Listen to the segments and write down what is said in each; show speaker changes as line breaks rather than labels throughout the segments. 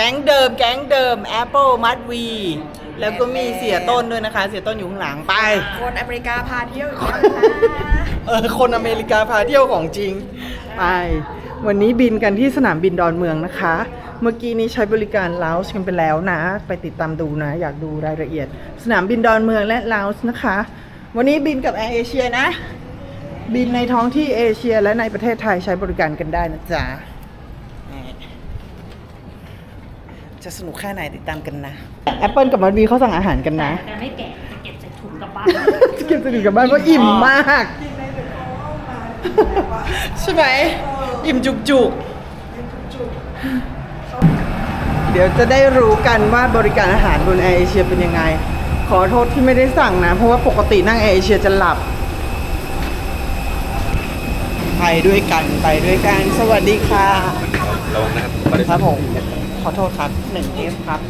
แก๊งเดิม แก๊งเดิม Apple มัดวี แล้วก็มีเสียต้นด้วยนะคะ เสียต้นอยู่ข้างหลังไป
คนอเมริกาพาเที่ยวอีกแล้วนะคะ
เออ คนอเมริกาพาเที่ยวของจริง ไป วันนี้บินกันที่สนามบินดอนเมืองนะคะ เมื่อกี้นี้ใช้บริการลาวส์กันไปแล้วนะ ไปติดตามดูนะ อยากดูรายละเอียด สนามบินดอนเมืองและลาวส์นะคะ วันนี้บินกับแอร์เอเชียนะ บินในท้องที่เอเชียและในประเทศไทยใช้บริการกันได้นะจ๊ะนี่ จะสนุกแค่ไหนติดตามกันนะ Apple กับมันวีเขาสั่งอาหารกันนะ
แต่ไม่แกะจะเก็บใส่ถุงกลับบ้าน
จะเก็บสนิทกับบ้านเพราะอิ่มมากใช่ไหมอิ่มจุกจุกเดี๋ยวจะได้รู้กันว่าบริการอาหารบนแอร์เอเชียเป็นยังไง ขอโทษที่ไม่ได้สั่งนะ เพราะว่าปกตินั่งแอร์เอเชียจะหลับ ไปด้วยกันไปด้วยกัน สวัสดีค่ะ
ระวังนะครับ
ครับผม ขอโทษครับหนึ่งเอฟครับ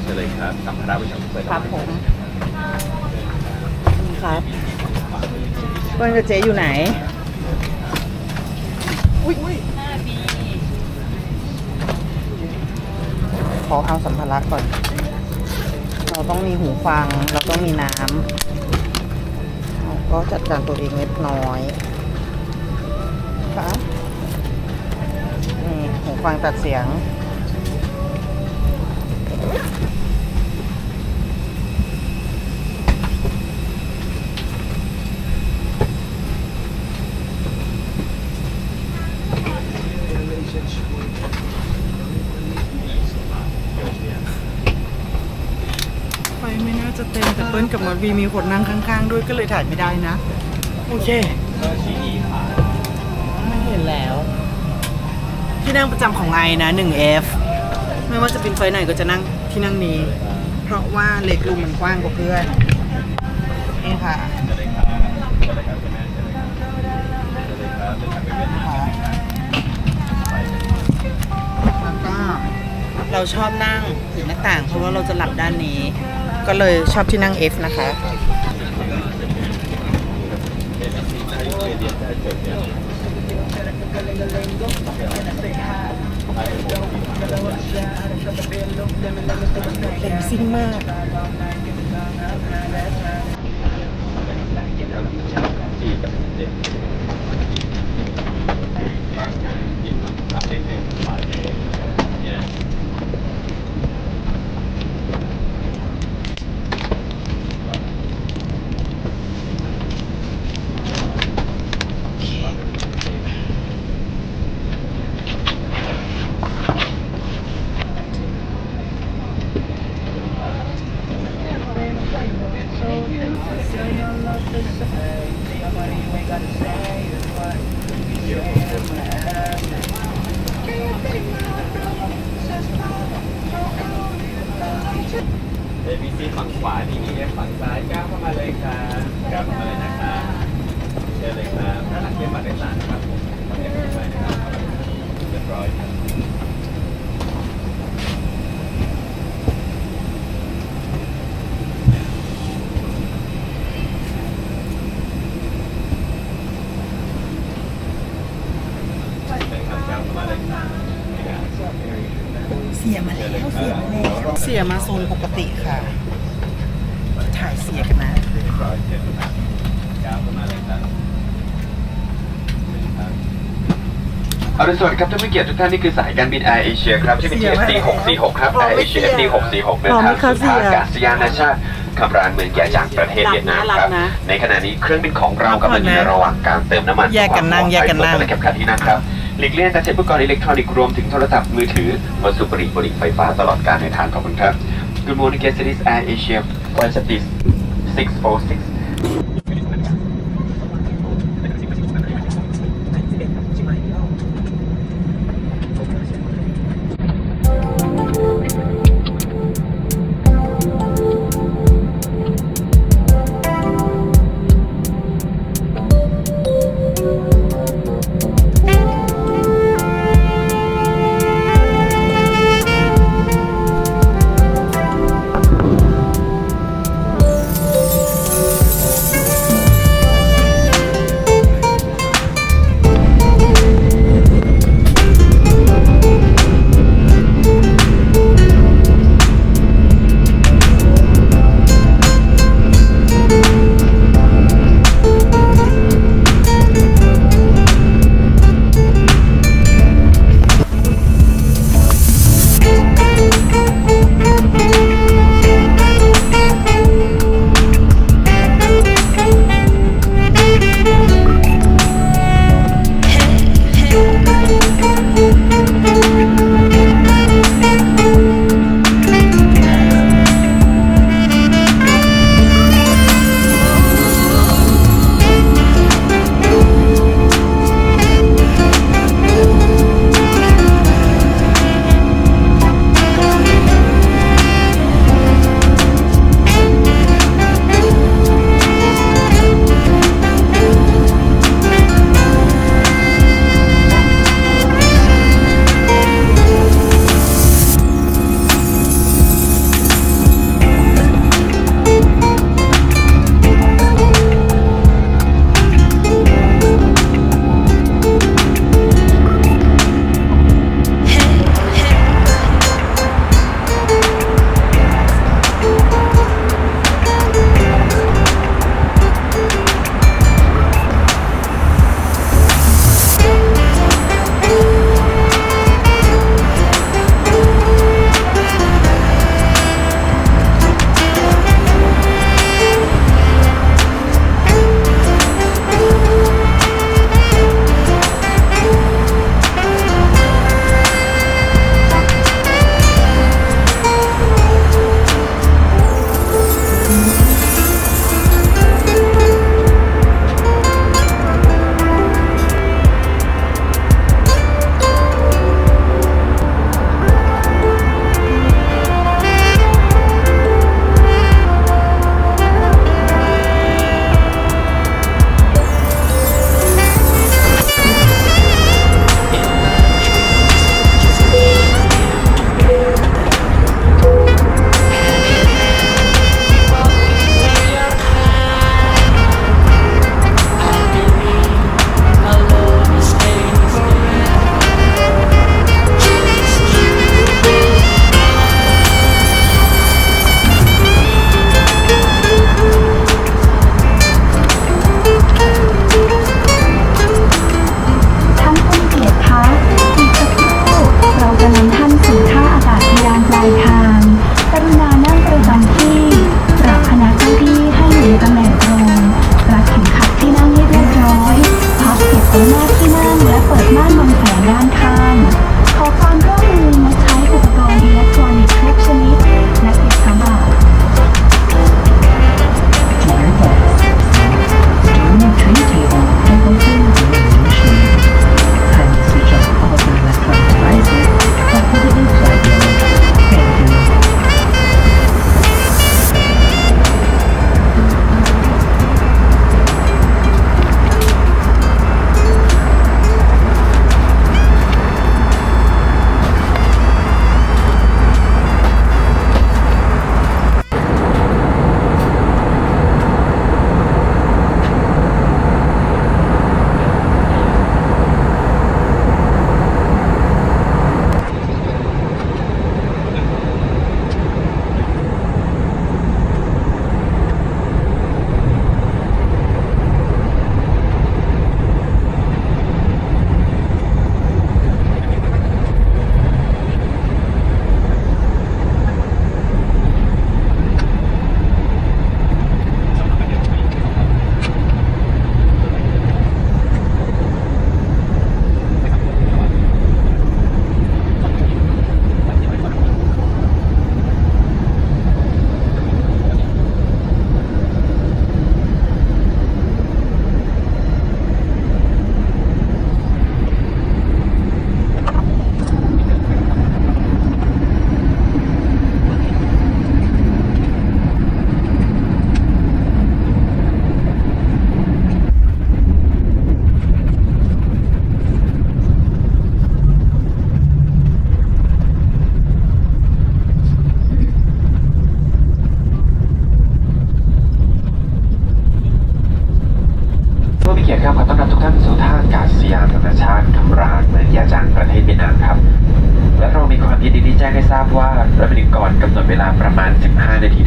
เชิญเลยครับสัมภาระประจำเปิด
ครับผมครับเปิ้ลกับเจ๊อยู่ไหน อุ้ยอุ้ยขอเอาสัมภาระก่อน เราต้องมีหูฟัง เราต้องมีน้ำเราก็จัดการตัวเองเล็กน้อยครับนี่หูฟังตัดเสียง ไฟไม่น่าจะเต็มแต่เปิ้ล กับมอดวีมีคนนั่งข้างๆ ด้วยก็เลยถ่ายไม่ได้นะ โอเคไม่เห็นแล้ว ที่นั่งประจำของไอนะ 1F ไม่ว่าจะเป็นไฟไหนก็จะนั่งที่นั่งนี้ เพราะว่าเล็กรูมมันกว้างกว่าเพื่อนนี่ค่ะแล้วก็เราชอบนั่งถึงหน้าต่างเพราะว่าเราจะหลับด้านนี้ ก็เลยชอบที่นั่ง F นะคะ เต็มซิ่งมาก
ที่กั เอพีซีฝั่งขวาดีเอฟฝั่งซ้ายก้าวเข้ามาเลยครับก้าวเข้ามาเลยนะครับเชิญเลยครับด้านหลังเก็บบัตรโดยสารนะครับผมขอเก็บบัตรไว้นะครับเรียบร้อยครับ
เสียมาแล้ว เสียมาแล้วเสียมาโซนปกติค่ะ ถ่ายเสียกันนะ
ร้อยเจ็ดครับก้าวเข้ามาเลยครับ
อรุณสวัสดิ์ครับท่านผู้เกียรติทุกท่านนี่คือสายการบินแอร์เอเชียครับที่เป็น TSD 646ครับแอร์เอเชีย FD 646เดินทางสู่ท่าอากาศยานนานาชาติคำรานเมืองแย่จางประเทศเวียดนามครับ ในขณะนี้เครื่องบินของเรากำลังอยู่ในระหว่างการเติมน้ำมัน
แยกกันนั่งแยกกันนั่ง
และเข็มขัดที่นั่งครับ หลีกเลี่ยงการใช้อุปกรณ์อิเล็กทรอนิกส์รวมถึงโทรศัพท์มือถือมาสูบบุหรี่บุหรี่ไฟฟ้าตลอดการเดินทางขอบคุณครับ Good morning guests this is Air Asia 16646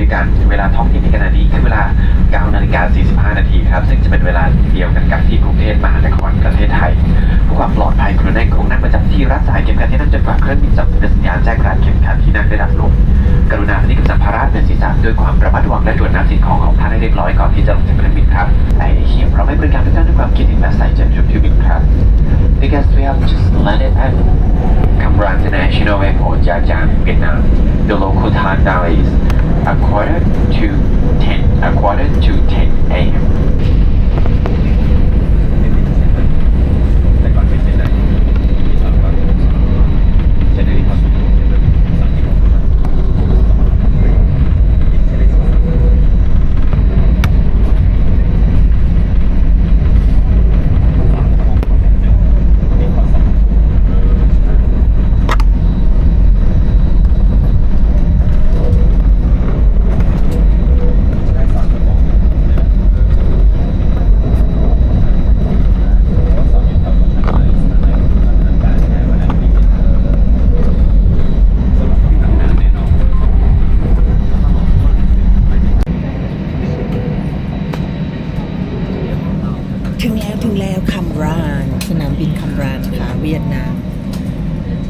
ด้วยกันเวลาท้องถิ่นในขณะนี้คือเวลา 9 นาฬิกา 45 นาทีครับ ซึ่งจะเป็นเวลาเดียวกันกับที่กรุงเทพมหานครประเทศไทยเพื่อความปลอดภัยกรุณาคงนั่งประจำที่รักษาเข็มขัดที่นั่งจนกว่าเครื่องบินจะเป็นสัญญาณแจ้งการเข็มขัดที่นั่งได้ดับลงกรุณาพนิกสัมภาระในศีรษะด้วยความระมัดระวังและตรวจน้ำสิ่งของของท่านให้เรียบร้อยก่อนที่จะลงจากเครื่องบินครับไอเฮียเราไม่บริการทุกท่านด้วยความคิดเห็นและใส่ใจจุดที่บินครับ Because we have just landed at Cam Ranh International Airport, Nha Trang, Vietnam. The local time now is a quarter to 10, a quarter to
คัมรานค่ะเวียดนาม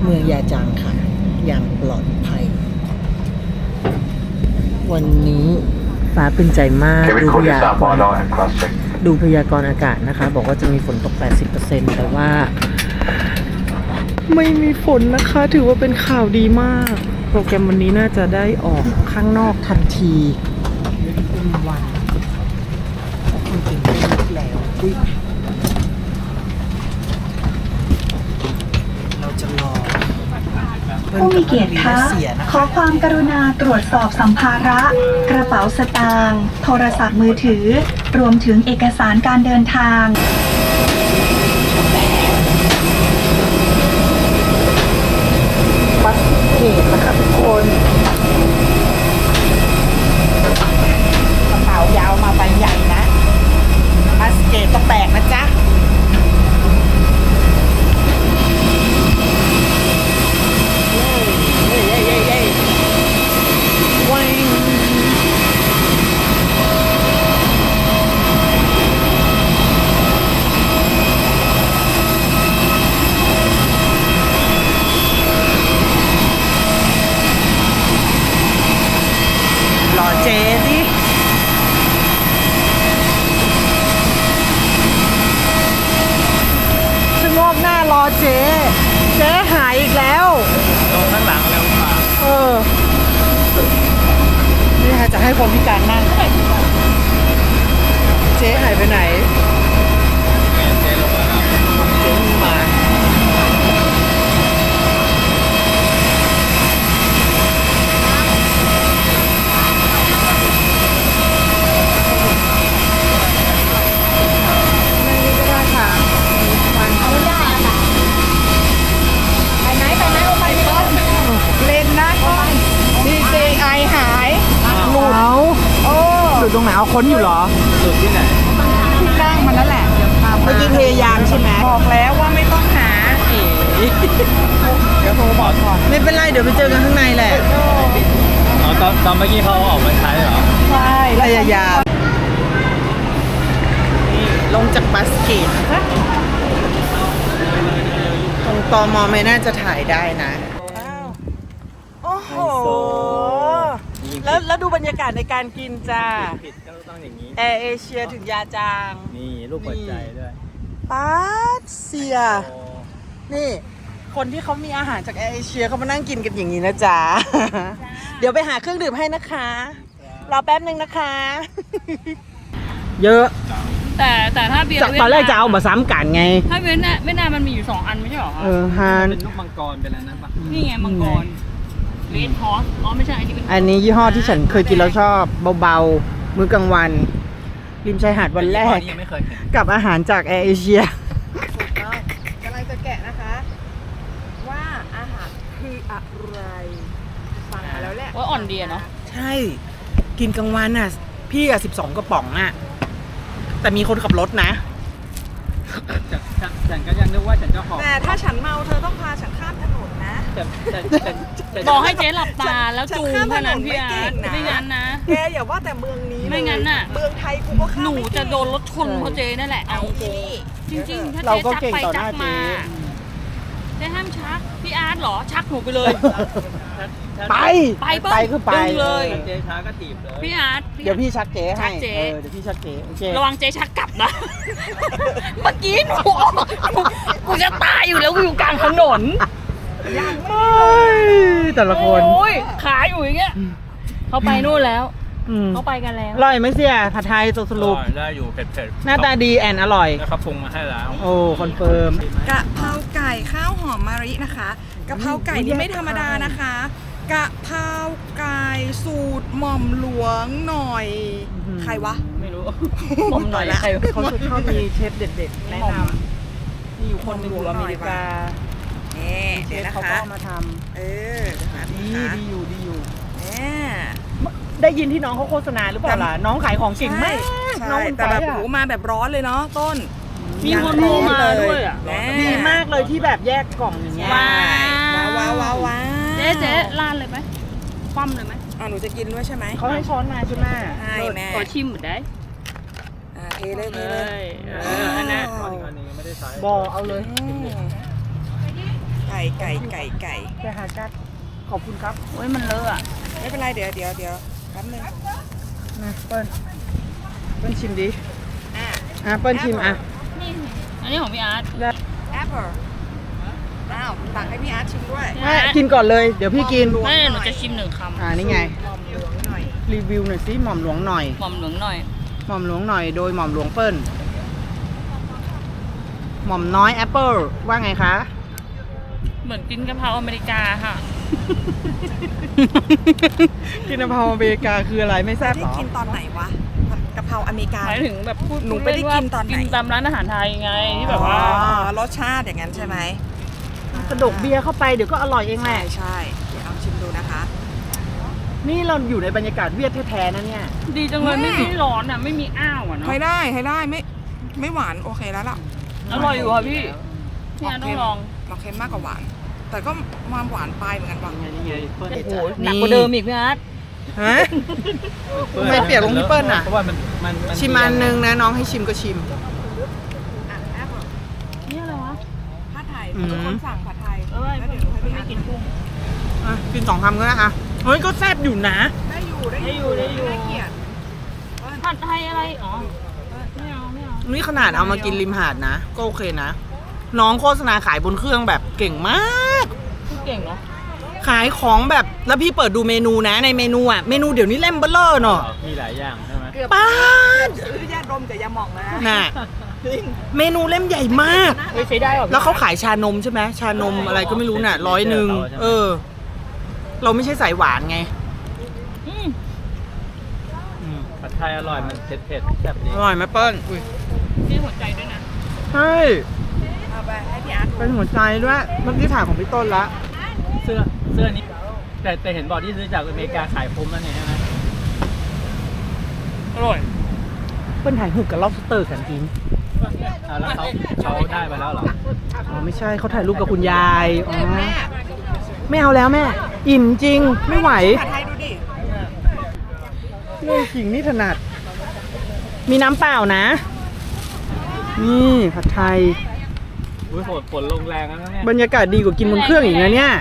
เมืองยาจางค่ะ อย่างปลอดภัย วันนี้ฟ้าเป็นใจมากดูพยากรณ์
and cross check.
ดูพยากรณ์อากาศนะคะ บอกว่าจะมีฝนตก 80%แต่ว่า ไม่มีฝนนะคะ ถือว่าเป็นข่าวดีมาก โปรแกรมวันนี้น่าจะได้ออกข้างนอกทันทีเป็นวันเพราะคนตื่นเต้นแล้วอุ๊ยเราจะรอ
ผู้มีเกียรติคะ
เสียนะ
ขอความกรุณาตรวจสอบสัมภาระ กระเป๋าสตางค์โทรศัพท์มือถือ รวมถึงเอกสารการเดินทาง
บัสเกตนะคะทุกคน
กระเป๋ายาวมาใบใหญ่นะ
บัสเกตต้องแบกนะจ๊ะ รอ เจสิชะโงกหน้ารอเจเจ๊หายอีกแล้ว
ตรงข้างหลังเร็วกว่า
เออ นี่ค่ะจะให้คนพิการนั่งเจ๊หายไปไหน
เจ๊ลงมาแล้ว
เจ๊มีมา
ไปไหนไปไหนโอไปก่อนเล่นนะก่อนดีเจไอหาย
หลุดเอา
โอ้
หลุดตรงไหนเอาค้นอยู่เหรอ
สุดที่ไหน
ที่นั่งมันนั่นแหละเดี๋ยวพา
เมื่อกี้พยายามใช่ไหม
บอกแล้วว่าไม่ต้องหา
เดี๋ยวโทรบอกก่อน
ไม่เป็นไรเดี๋ยวไปเจอกันข้างในแหละ
อ๋อตอนตอนเมื่อกี้เขาเอาออกมาใช้เหรอ
ใช่
พยายามนี่ลงจากบัสเกตนะคะตรงตอมอไม่น่าจะถ่ายได้นะ โอ้โห แล้วแล้วดูบรรยากาศในการกินจ้า
ผิดก็ต้องอย่างนี้
แอร์เอเชียถึงยาจาง
นี่ลูกหัวใจด้วย
ป๊าดเสีย นี่ คนที่เขามีอาหารจากแอร์เอเชียเขามานั่งกินกันอย่างนี้นะจ๊ะเดี๋ยวไปหาเครื่องดื่มให้นะคะรอแป๊บนึงนะคะ เยอะ
แต่แต่ถ้าเบียร์
จากตอนแรกจะเอามาซ้ำกันไง
ถ้าเวียดนามเวียดนามมันมีอยู่สองอันไม่ใช่หรอ
เออฮาน
เป็นลูกมังกรไปแล้วนะปะ
นี่ไงมังกร เรดฮอสอ๋อไม่ใช่อันนี้เป็น
อันนี้ยี่ห้อที่ฉันเคยกินแล้วชอบเบาๆ มื้อกลางวัน ริมชายหาดวันแรก
ยี่ห้อนี้ยังไม่เคยเห็น
กับอาหารจากแอร์เอเชีย
ถูกต้องกำลังจะแกะนะคะ ว่าอาหารคืออะไรฟังมาแล้วแหละ
ว่าอ่อนดีอะเนาะ
ใช่ กินกลางวันอะ พี่อะสิบสองกระป๋องอะ แต่มีคนขับรถนะ
ฉันฉันฉันก็ยังนึกว่าฉันจะหอบ
แต่ถ้าฉันเมาเธอต้องพาฉันข้ามถนนนะ
แต่แต่แต่แต่
บบอ
อกก
ให้
ให้
เจ๊หลับตาแล้วจูงแค่นั้นพี่อาร์ตไม่งั้นนะ แกอย่าว่าแต่เมืองนี้เลยไม่งั้นน่ะ เมืองไทยกูก็ข้ามหนูไม่จะเก่งโดนรถชนเพราะเจ๊นั่นแหละเอา
จริง
จริงๆถ้า
เรา
เจ๊
ก็
จัก
เก่ง
ไป
ต่อห
จั
น้ากเจ๊
มาเจ๊ห้ามชักพี่อาร์ตเหรอชักหนูไปเลย
ไป
ไปเปิ้ล
ไปคือไป
ดึงเลย
เจ๊ช้าก็ถีบเลย
พี่อาร์ต
เดี๋ยวพี่ชักเจ๊
ชั
ให้
กเจ๊
เออเดี๋ยวพี่ชักเจ๊โอเค
ระวังเจ๊ชักกลับนะ เมื่อกี้หนูกูกูจะตายอยู่แล้วกูอยู่กลางถนน
เฮ้ยแต่ละคน
โอ้ยขาอยู่อย่างเงี้ยเขาไปนู่นแล้ว
อืม
เขาไปกันแล้ว
อร่อยไหมเสียผัดไทยสรุป
ได้อยู่เผ็ดๆ
หน้าตาดีแอนอร่อย
แล้วเขาปรุงมาให้แล้ว
โอ้คอนเฟิร์ม
กะเพราไก่ข้าวหอมมะรินะคะกะเพราไก่นี่ไม่ธรรมดานะคะกะเพราไก่สูตรหม่อมหลวงหน่อย
อื้อหือ
ใครวะ
ไม่รู้
หม่อมหน่อยละ
เขาจะชอบมีเชฟเด็ดๆแนะนำมีอยู่คนหนึ่งอยู่อเมริกา
นี่
เช
เดี๋ยว
ฟ
นะ
เขาก็
คะ
เอามาท
เออเดี๋ยวหาำดู
ดี
นะคะ
ดีอยู่ดีอยู่
เนี่ย
ได้ยินที่น้องเขาโฆษณาหรือเปล่าล่ะ น้องขายของเก่งมาก
ใช่
น้องคน
แต่แบบ
ขายอะ
โหมาแบบร้อนเลยเนาะต้น
มีคนโทรมาด้วยอะ
แน่
ดีมากเลยที่แบบแยกกล่องอย่างเงี้ย
ว้าว ว้าวว้าวว้าว
เจ๊เจ๊ลาดเลยไหมคว่ำเลยไหม
อะหนูจะกินด้วยใช่ไหม
เขาให้ช้อนมาใช่ไหม
ใช่แม่
ขอชิมหมดได้
อะเทเลยเท
เล
เลย
ยเอออันนั้น
ว้าว
อันนี้ไม่ได้ใช้
บอเอาเลย
อืม ไก่ไก่ไก่ไก่
แค่หากัดขอบคุณครับ
โอ้ยมันเลอะอะ
ไม่เป็นไรเดี๋ยวเดี๋ยวเดี๋ยวแป๊บนึง
นะเปิ้ลเปิ้ลชิมดิ
อะ
อะเปิ้ลชิมอะ
อันนี้ของพี่อาร์ต
แอปเปิลอ้าวตักให้พี่อาร์ตชิมด้วย
ไม่กินก่อนเลย เดี๋ยวพี่กิน
ไม่หนูจะชิมหนึ่งคำ
อ่านี่ไง
หอมเหลืองหน่อย
รีวิวหน่อยสิหม่อมหลวงหน่อย
หม่อมเหลืองหน่อย
หม่อมหลวงหน่อยโดยหม่อมหลวงเปิ้ลหม่อมน้อยแอปเปิลว่าไงคะ
เหมือนกินกะเพราอเมริกาค่ะ
กินกะเพราอเมริกาคืออะไรไม่แซ่บ
ได้
เหรอ
กินตอนไหนวะกะเพราอเมริกา
หมายถึงแบบพูด
หนูไม่ได้กินตอนไหน
กินตามร้านอาหารไทยไงที่แบบว่า
อ๋อรสชาติอย่างนั้นใช่ไหม
กระดกเบียร์เข้าไปเดี๋ยวก็อร่อยเองแห
ใช่
ละ
ใช่เดี๋ยวเอาชิมดูนะคะ
นี่เราอยู่ในบรรยากาศเวียดแท้ๆนะเนี่ย
ดีจังเลยไม่มีร้อนอะไม่มีอ้าวอะเนาะ
ใช้ได้ใช้ได้ไม่ไม่หวานโอเคแล้วล่ะ
อร่อยอยู่ค่ะพี่พี่อาร์ตต้องลอง
เราเค็มมากกว่าหวาน แต่ก็มาหวานปลายเหมือนกันป่ะ
นี่ไงเปิ้ล
โอ้โหหนักกว่าเดิมอีกพี่อาร์ต
ฮะ ทำไมเปียกลงพี่เปิ้ลน่ะ
เพราะว่ามันมันมัน
ชิมอันนึงนะน้องให้ชิมก็ชิม
อะแอปเปิล
นี่อะไรวะ
ผัดไทย
อืม
ทุกคนสั่งผัดไทย
เอ้ย
แล้วเดี๋ยวหนูให้พี่
ไม่
อาร์ต
กินกุ้ง
อะกินสองคำก็ได้อะเฮ้ยก็แซ่บอยู่นะ
ได้อยู่ได้
ได้อยู่ได้อยู่
ไม่เกลียด
ผัดไทยอะไร อ๋อ ไม่เอา ไม่เอา
นี่ขนาดเอามากินริมหาดนะ ก็โอเคนะ น้องโฆษณาขายบนเครื่องแบบเก่งมาก
พูดเก่งเนาะ
ขายของแบบแล้วพี่เปิดดูเมนูนะในเมนูอะเมนูเดี๋ยวนี้เล่มเบลเลอร์เนาะ
มีหลายอย่างใช่ไหม
เกือบ
ป้าด
ซื้อยาดมกับยาหมองนะ
น่ะเมนูเล่มใหญ่มาก
เฮ้ยใช้ได้หรอ
แล้วเขาขายชานมใช่ไหมชานมอะไรก็ไม่รู้น่ะร้อยหนึ่งเออ เราไม่ใช่สายหวานไง
อืม
อืม
ผัดไทยอร่อยมันเผ็ดเผ็ดๆแซ่บดี
อร่อยไหมเปิ้ลอุ้ย
นี่หัวใจด้วยนะ
ใช่
เอา ไปให้พี่อาร์ต
เป็นหัวใจด้วยเมื่อกี้ถ่ายของพี่ต้นละ
เสื้อเสื้อนี้ แต่แต่เห็นบอกที่ซื้อจากอเมริกาขายพรมแล้วเนี่ยใช่ไหม
อร่อย
เปิ้ลถ่ายหุกกับล็อบสเตอร์กันจริง
อ่าแล้วเขาเขาได้ไปแล้วเหรอ
อ๋อไม่ใช่เขาถ่ายรูปกับคุณยายอ๋อไม่เอาแล้วแม่ อิ่มจริงไม่ไหว
ผัดไทยดูดิ
เรื่องขิงนี่ถนัด มีน้ำเปล่านะ นี่ผัดไทย
อุ้ยฝนฝนลงแรงแล้วนะเนี่ย
บรรยากาศดีกว่ากินบนเครื่องอีกนะเนี่ย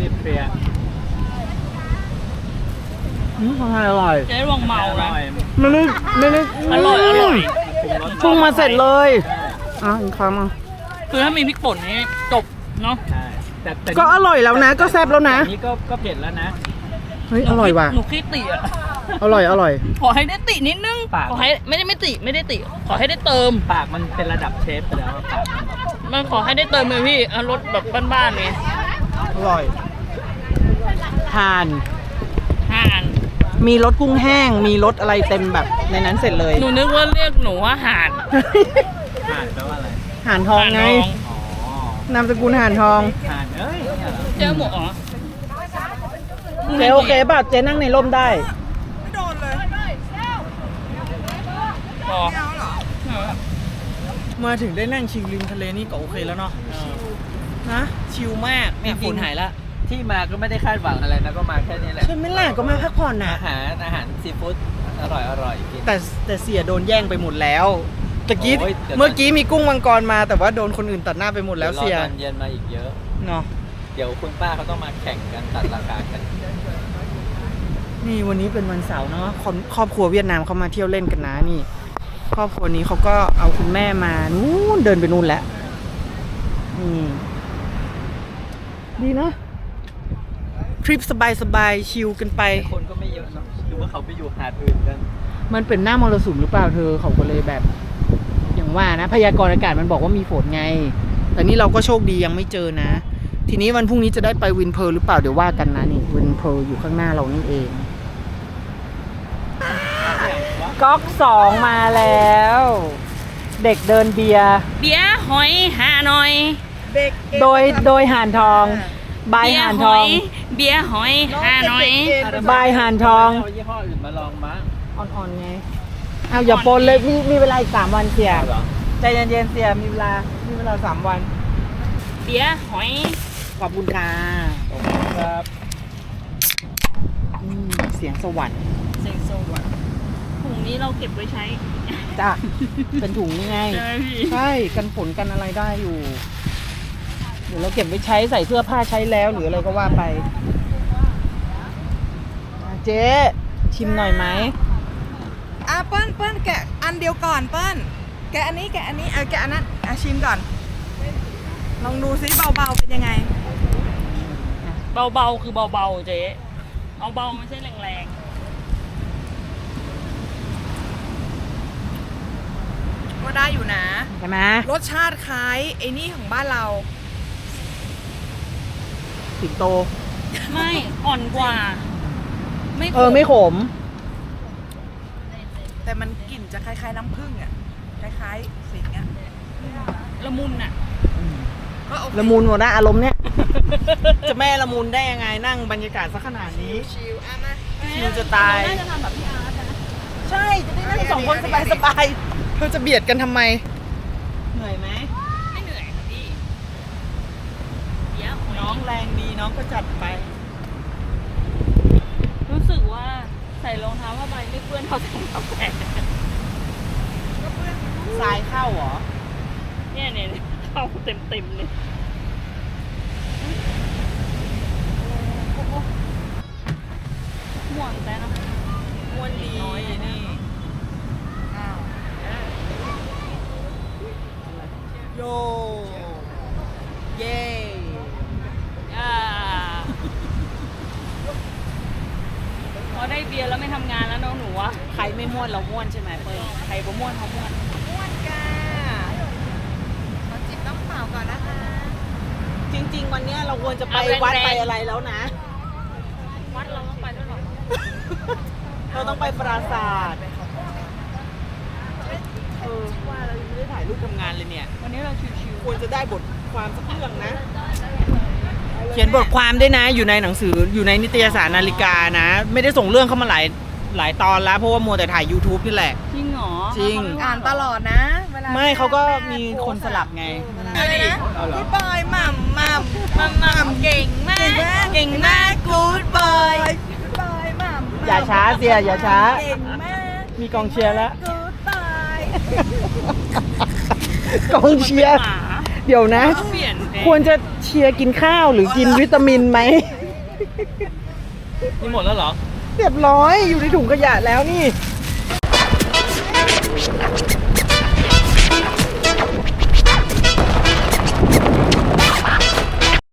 รีบๆเปลี่ยน
อืมผัดไทยอร่อย
เจ๊ระวังเมา
อ
นะ
ร่อย
ไม่ได้ไม่ได้
อร่อยอร่อย
ปรุงรส
ปรุงมาเสร็จเลยอะอีกคำอะ
คือถ้ามีพริกป่นนี่จบเนาะ
ใช่แต่แต่
ก็อร่อยแล้วนะก็แซ่บแล้วนะ
อันนี้ก็ก็เผ็ดแล้วนะ
เฮ้ยอร่อยว่ะ
หนูขี้ติอะ
อร่อยอร่อย
ขอให้ได้ตินิดนึง
ปาก
ขอให้ไม่ได้ไม่ติไม่ได้ติ ขอให้ได้เติม
ปากมันเป็นระดับเชฟไปแล้วปากมัน
มันขอให้ได้เติมเลยพี่เอารสแบบบ้านๆไง
อร่อยทาน
ห่าน
มีรสกุ้งแห้ง มีรสอะไรเต็มแบบในนั้นเสร็จเลย
หนูนึกว่าเรียกหนูว่าห่าน
ห่านแปลว่าอะไร
ห่านทองไง
ห่านทอง
อ๋อนา
มสกุลห่านทอง
ห่านเอ้ยเนี่ยเหรอ
เจอหมูอ๋อ
เจ๊โอเคป่ะเจ๊นั่งในร่มได้
ไม่โดนเลย
พอ
ไม่เอาเหรอ
มาถึงได้นั่งชิลริมทะเลนี่ก็โอเคแล้วเนาะนะชิลมากเนี่ยฝนหายละ
ที่มาก็ไม่ได้คาดหวังอะไรนะก็มาแค่นี้แหละ
ใช่ไหมล่ะก็มาพักผ่อนนะ
อาหารอาหารซีฟู้ดอร่อยอร่อยกิน
แต่แต่เสียโดนแย่งไปหมดแล้วตะกี้
โอ้ยเดี๋ยว
เมื่อกี้มีกุ้งมังกรมาแต่ว่าโดนคนอื่นตัดหน้าไปหมดแล้วเสีย
ดี๋รอตอนเย็นมาอีกเยอะ
เนาะ
เดี๋ยวคุณป้าเขาต้องมาแข่งกันตัดราคากัน
นี่วันนี้เป็นวันเสาร์เนาะคนครอบครัวเวียดนามเขามาเที่ยวเล่นกันนะนี่ ครอบครัวนี้เขาก็เอาคุณแม่มานู้นเดินไปนู่นแล้วนี่ดีเนาะทริปสบายๆชิลกันไป
คนก็ไม่เยอะเนอะหรือว่าเขาไปอยู่หาดอื่นกัน
มันเป็นหน้ามรสุมหรือเปล่าเธอเขาก็เลยแบบ อย่างว่านะพยากรณ์อากาศมันบอกว่ามีฝนไง แต่นี่เราก็โชคดียังไม่เจอนะ ทีนี้วันพรุ่งนี้จะได้ไปวินเพร์ลหรือเปล่าเดี๋ยวว่ากันนะนี่วินเพร์ลอยู่ข้างหน้าเรานี่เอง ก๊อกสองมาแล้ว เด็กเดินเบียร์
เบียร์หอยหาหน่อย
โดยโดยห่านทองบาย
เบีย
ห่า
ร์
น
ห
ทอ
องย เบียร์หอยหาหน่อย
บายห่านทอง
เอายี่ห้ออื่นมาลองมั้ง
อ่อนๆไงเอาอย่าปนเลยมีมีเวลาอีกสามวันเสีย
เอาเหรอ
ใจเย็นๆเสียมีเวลา มีเวลาสามวัน
เบียร์หอย
ขอบคุณค่ะ
ขอบคุณครับ
อืมเสียงสวรรค์
เซ็งโซวะถุ งนี้เราเก็บไว้ใช้
จ้ะเป็นถุงนี่ไง
ใช่พี่
ใช่กันฝนกันอะไรได้อยู่ เดี๋ยวเราเก็บไว้ใช้ใส่เสื้อผ้าใช้แล้ว หรืออะไรก็ว่าไปอะเจ๊ชิมหน่อยไหม
อะเปิ้ลเปิ้ลแกะอันเดียวก่อนเปิ้ลแกะอันนี้แกะอันนี้เออแกะอันนั้นอะชิมก่อน ลองดูซิเบาๆเป็นยังไง
เบาๆคือเบาๆเจ๊เอาเบาไม่ใช่แรง
ก็ได้อยู่นะ
ใช่ไหม
รสชาติคล้ายไอ้นี่ของบ้านเรา
สิงโต
ๆไม่อ่อนกว่า ไม่ข
เออไม่ขม
แต่มันกลิ่นจะคล้ายๆน้ำผึ้งอะ คล้ายๆสิ่งเนี้ย
ละมุนอะ
ก็โอเค
ละมุนหมดนะอารมณ์เนี้ย จะแม่ละมุนได้ยังไงนั่งบรรยากาศสักขนาดนี้
ชิลอะมา
ชิวจะตาย
น่าจะทำแบบพี่อาร์ตนะ
ใช่ จะได้นั่งสองคนสบายสบายๆ เธอจะเบียดกันทำไม เหนื่อยไหม
ไม่เหนื่อยค่ะพี่เบียร์หอย
น้องแรงดีน้องก็จัดไป
รู้สึกว่าใส่รองเท้าผ้าใบไม่เปื้อนเท่าใส่รองเท้าแตะ
ทรายเข้าเหรอ
เนี่ยเนี่ยเข้าเต็มเต็มๆเลยม่วนแต่เนอะ
มวนดีนี่ โย เย่
อ่าพอได้เบียร์แล้วไม่ทำงานแล้วน้องหนูวะ
ใครไม่ม่วนเราม่วนใช่ไหมเปิ้ล
ใครบ่ม่วนเขาม่วน
ม่วนกาขอจิบน้ำเปล่าก่อนนะคะ
จริง ๆ วันเนี้ยเราควรจะไป
เอาแรงๆ
วัดไปอะไรแล้วนะ
วัดเราต้องไปด้วยเหรอ
เราต้องไปปราสาทเออว่าเรายังไม่ได้ถ่ายรูปทำงานเลยเนี่ย
วันนี้เราชิว
ควรจะได้บทความสักเรื่องนะ เขียนบทความด้วยนะ อยู่ในหนังสืออยู่ในนิตยสารนาฬิกานะ ไม่ได้ส่งเรื่องเข้ามาหลาย หลายตอนแล้วเพราะว่ามัวแต่ถ่าย YouTube นี่แหละ
ๆจริงเหรอ
จริง
อ่านตลอดนะเวลา
ไม่เขาก็มีคนสลับไง
อะไรนะ
เอาเหรอ
กูดบอยหม่ำหม่ำหม่ำหม่ำเก่งมาก เก่งมากกูดบอยกูดบอยหม่ำ
อย่าช้าเสียอย่าช้า
เก่งมาก
มีกองเชียร์แล้ว
กูดบอย
กองเชียร์
หมา
เดี๋ยวนะ
เปลี่ยนเพลง
ควรจะเชียร์กินข้าวหรือกินวิตามินไหม
นี่หมดแล้วเหรอ
เรียบร้อยอยู่ในถุงขยะแล้วนี่